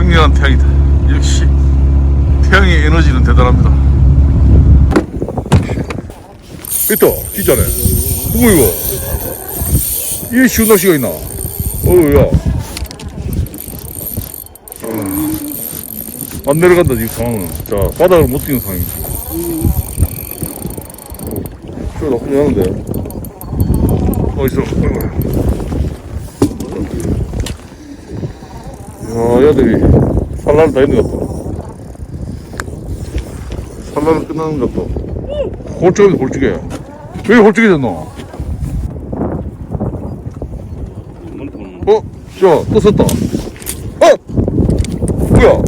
강렬한 태양이다. 역시 태양의 에너지는 대단합니다. 있다, 진짜네. 누구 이거? 이게 쉬운 낚시가 있나? 어우, 야. 안 내려간다, 지금 상황은. 자, 바닥을 못 뛰는 상황이지. 저 나쁘지 않은데. 어딨 어? 얘들이 산란을 다 했는 것 같다. 산란은 끝나는 것 같다. 홀쭉이네, 홀쭉이. 왜 홀쭉이 됐노? 어? 야, 또 썼다. 어? 뭐야? 야,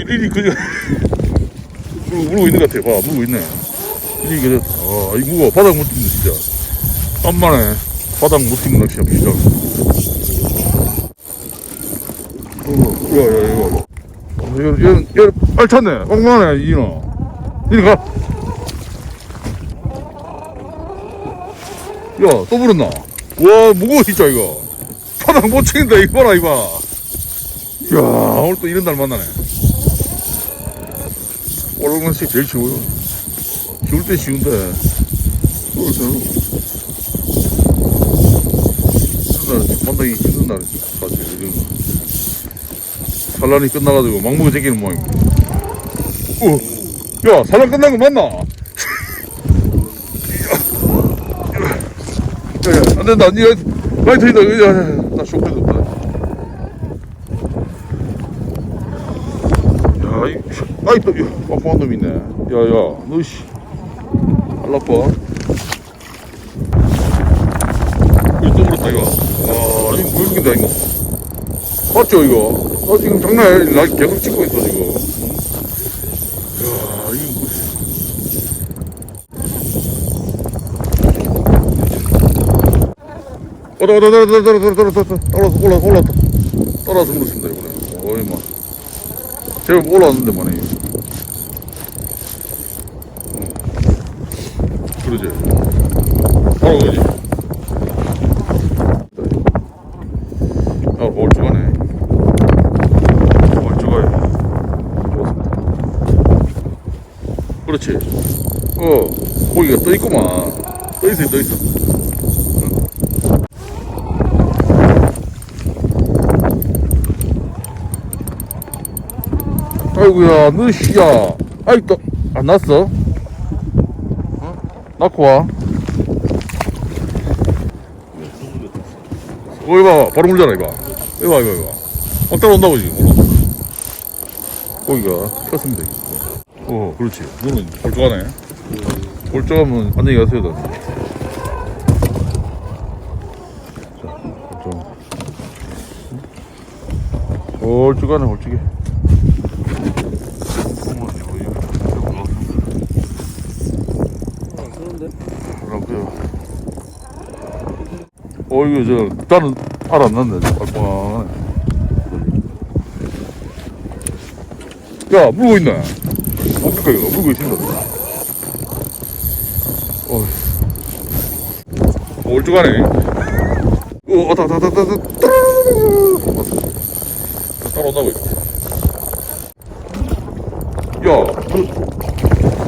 이 린이 그저 물고, 있는 것 같아. 봐, 물고 있네. 린이 그저, 아, 이 무거 바닥 못 뛴다, 진짜. 땀만에 바닥 못 뛰는 낚시야, 진짜. 어, 야, 야, 이거. 어, 얘, 얘, 얘, 알찼네. 엉망하네, 이너. 이리 가. 야, 또 불었나? 와, 무거워, 진짜, 이거. 바닥 못 치는다, 이거 봐라, 이거. 야 오늘 또 이런 날 만나네. 올라가는 게 제일 쉬워요. 쉬울 때 쉬운데. 쉬울 때는. 힘든 날, 만나기 힘든 날, 사실, 요즘. 산란이 끝나가지고 막무가 제끼는 모양입니다. 어, 야, 산란 끝난 거 맞나? 야, 야, 야, 안 된다. 니, 라이터 있다. 야, 야, 야, 나 쇼크도 없다. 야, 이, 아이, 또, 야, 빡빡한 놈 있네. 야, 야, 너, 씨. 알라빠. 이거 또 물었다, 이거. 아, 이거 무역이다, 이거. 맞죠, 이거? 나 지금 장난 아니야. 나 계속 찍고 있어, 지금. 야, 이거 뭐. 왔다, 왔다, 왔다, 왔다, 왔다, 왔다, 왔다, 왔다, 올라왔어, 올라왔어, 올라왔다. 따라서 물었습니다, 이번에. 어이, 막. 제가 올라왔는데 뭐네 그러지 바로 그지 아 멀쩡하네 멀쩡해 좋았습니다 그렇지 어 고기가 떠 있구만 떠 있어 떠 있어 아이고야, 너 씨야. 아이 또, 안 났어? 어? 낳고 와. 어, 이봐, 바로 물잖아, 이봐. 이봐, 이봐, 이봐. 어, 따라온다고, 지금. 고기가 켰습니다. 어, 어, 그렇지. 이거는 골조하네. 골조하면 안녕히 가세요, 나. 자, 골조. 골조가네, 골조게. 어 이거 저 나는 알안 났네 빨빨 야 물고 있네 이거. 물고 있습니다. 어, 멀쩡하네. 어, 왔다, 왔다, 왔다, 왔다, 왔다. 따라온다고, 이거. 야, 그,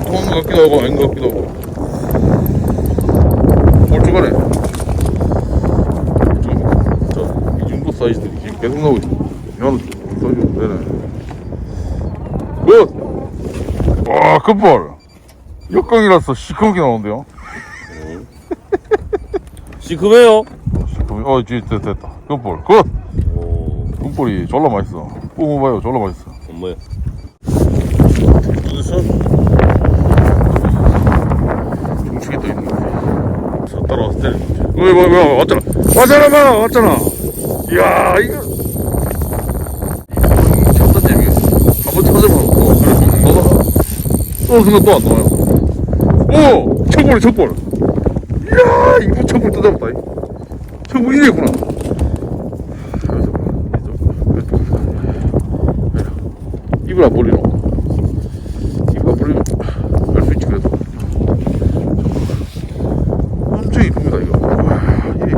도망 같기도 하고, 아닌 것 같기도 하고. 멀쩡하네. 멀쩡합니다. 자, 이 정도 사이즈들이 지금 계속 나오고 있어. 야, 사이즈 되네. 큰볼. 역광이라서 시커멓게 나오는데요? 시큼해요. 어, 시커멓, 어, 이제 됐다, 됐다. 큰볼. 굿! 오, 큰볼이 졸라 맛있어. 뿜어봐요, 졸라 맛있어. 엄마야. 어디서? 중식이 또 있는 거지. 저 따라와서 때리는 거지. 뭐야, 뭐야, 왔잖아. 왔잖아, 봐, 왔잖아. 이야, 이거. 찾던 재미가 한번 찾아봐. 어, 그래, 좀 넣어봐. 또 순간 또 안 나와요. 오! 청볼이 청볼. 이야, 이거 청볼 또 잡았다. 봐. 이쪽. 입을 안 벌리노. 이거 버리면 할수 있지 그래도 엄청 이쁩니다 이거 와 이리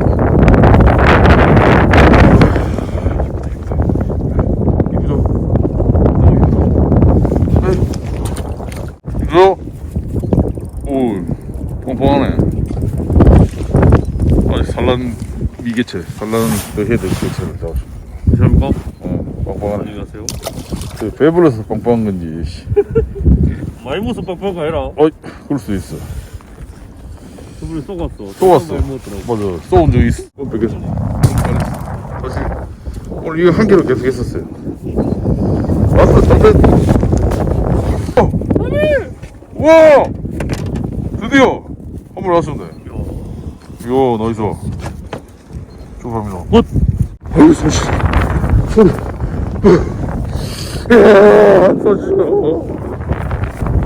들개체 산란 그 해야 될 개체를 잡았습니다 괜찮습니까? 어 안녕히 가세요. 저 배불러서 빵빵한 건지. 씨. 무슨 빡빡 가해라. 어 그럴 수도 있어. 그분이 쏘갔어. 많이 먹었더라고. 맞아. 쏘온 적 있어. 어 뺏겼어. 다시. 오늘 이거 한 개로 계속 했었어요. 왔어! 담배 어 와! 드디어! 한 번 왔습니다. 이야 나이스 축하합니다. 굿! 아유 소리 소리 이야 소리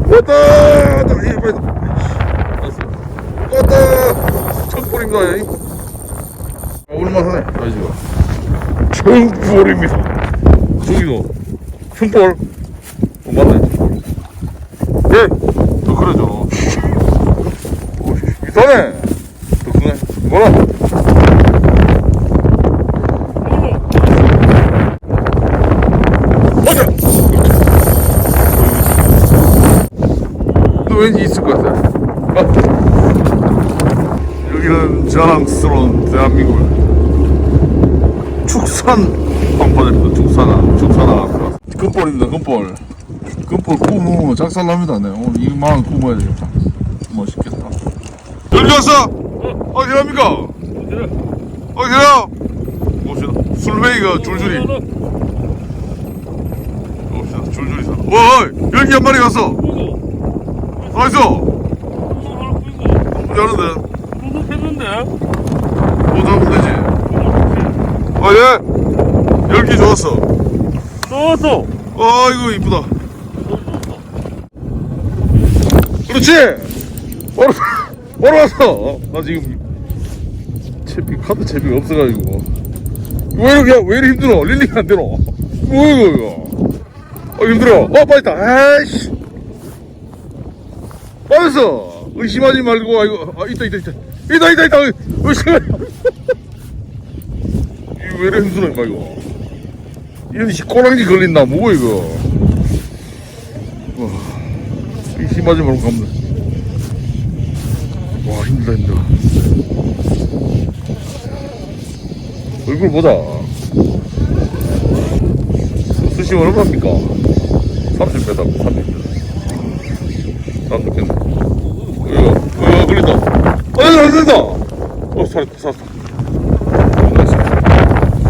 왔다! 왔다! 이 빨리 왔다 이. 얼마나 하네. 아이지가. 천불입니다. 저기도 천불. 어 맞네 예더 그러죠. 오 이상해. 더 크네 뭐라 너 왠지 있을 것 같아 아. 여기는 자랑스러운 대한민국 축산 방파제입니다. 축산아 축산아 금볼입니다 금볼 금볼 구우면 작살납니다. 네 오늘 이만 구워야 되겠다. 멋있겠다. 여기 왔어! 어디 갑니까? 어디요 봅시다. 술뱅이가 줄줄이. 봅시다. 줄줄이 서 와, 열기 한 마리 갔어. 나쁘지 않은데. 했는데? 뭐 잡으면 되지. 아, 예. 열기 좋았어. 쏘았어! 아, 이거 이쁘다. 그렇지. 바로, 바로 왔어. 나 지금 채비, 카드 채비가 없어가지고. 왜 이렇게, 왜 이렇게 힘들어? 릴링 안 되노? 뭐야, 이거, 이거. 어, 힘들어. 어, 빠졌다. 아이씨. 빠졌어. 의심하지 말고, 아이고, 아, 있다, 있다, 있다. 있다, 있다, 있다. 의심하지 마. 이거 왜 이렇게 힘들어, 임마, 이거. 이런 씨 꼬랑지 걸린다, 뭐고, 이거. 와, 의심하지 말고 가면 돼. 와, 힘들다, 힘들어. 얼굴 보자. 수시 얼마입니까? 30m, 30m. 난 좋겠네. 이거, 이거, 걸린다. 어, 안 된다! 어, 살았다, 살았다. 어, 나이스.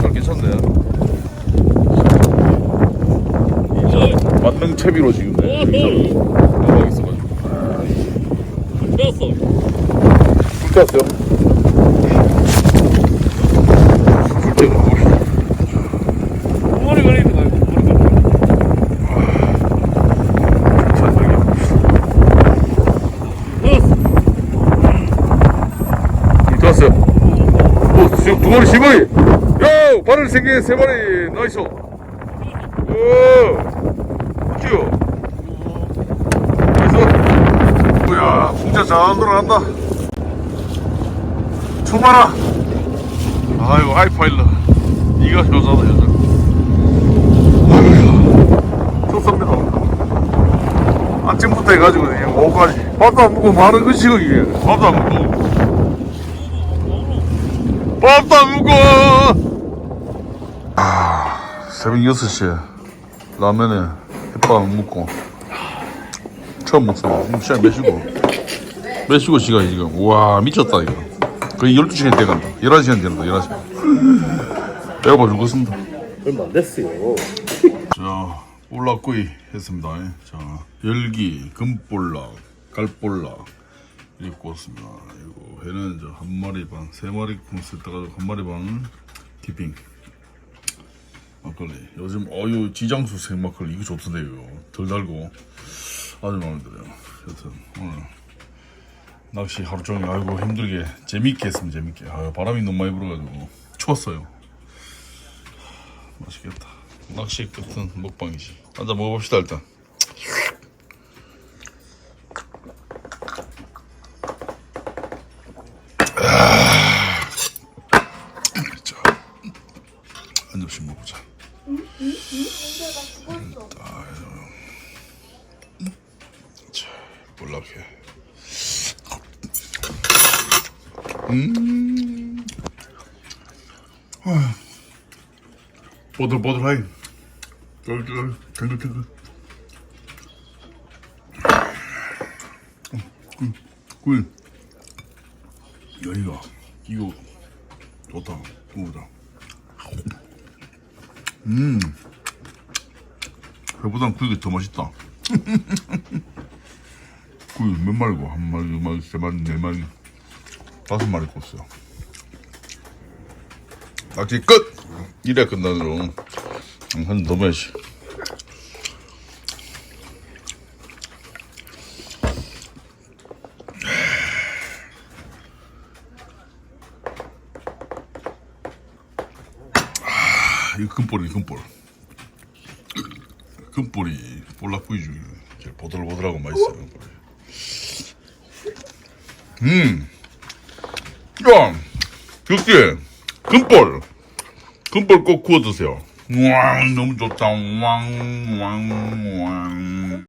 잘 괜찮네. 만능 채비로 지금 네, 여기서 하고 있어가지고. 불 탔어요? 불 때가 머리 걸리는 거야. 머리 걸리는 불 탔어요. 오, 지금 두 마리, 세 마리. 야, 바늘 세 개, 세 마리. 나이스. 오, 귀여워. 나이스. 뭐야, 진짜 잘 돌아간다. 초마라. 아이고, 하이파일러. 니가 효자다, 효자. 아이고야, 좋습니다. 아침부터 해가지고 그냥 오후까지 밥도 안 먹고 많은 것이고 이게 밥도 안 먹고 안 먹고 아 새벽 6시에 라면에 햇밥 안 먹고. 처음 지금 시간 몇 시고? 몇 시고 시간이 지금? 우와 미쳤다 이거. 거의 12시간 돼간다. 11시간 된다 11시간. 배고파 죽겠습니다. 얼마 안 됐어요. 자, 볼락구이 했습니다. 자, 열기, 금볼락, 갈볼락 이렇게 구웠습니다. 이거 회는 저한 마리 반, 세 마리 콩쓸 때가지고 한 마리 반 디핑. 막걸리. 요즘 어유 지장수 생막걸리 이거 좋던데 이거 덜 달고 아주 마음에 들어요. 여튼 오늘 낚시 하루 종일 아이고 힘들게 재밌게 했습니다. 재밌게. 아, 바람이 너무 많이 불어가지고 추웠어요. 맛있겠다. 낚시 끝은 먹방이지. 한잔 먹어봅시다 일단. 아. 자, 한 접시 먹자. 자, 볼락해. 음. 보들보들하이. 쫄쫄, 탱글탱글. 음, 꿀. 여기가, 이거, 좋다. 구우다. 음. 회보단 구이가 더 맛있다. 구이 몇 마리고, 한 마리, 두 마리, 세 마리, 네 마리, 다섯 마리 꽂어. 낙지 끝! 끝나는 중. 한 넘어야지. 이거 금볼이 금볼. 금볼이 볼락구이 중에 제일 보들보들하고 맛있어요. 음, 야, 그게 금볼. 금볼 꼭 구워 드세요. 왕 너무 좋다. 왕 왕 왕.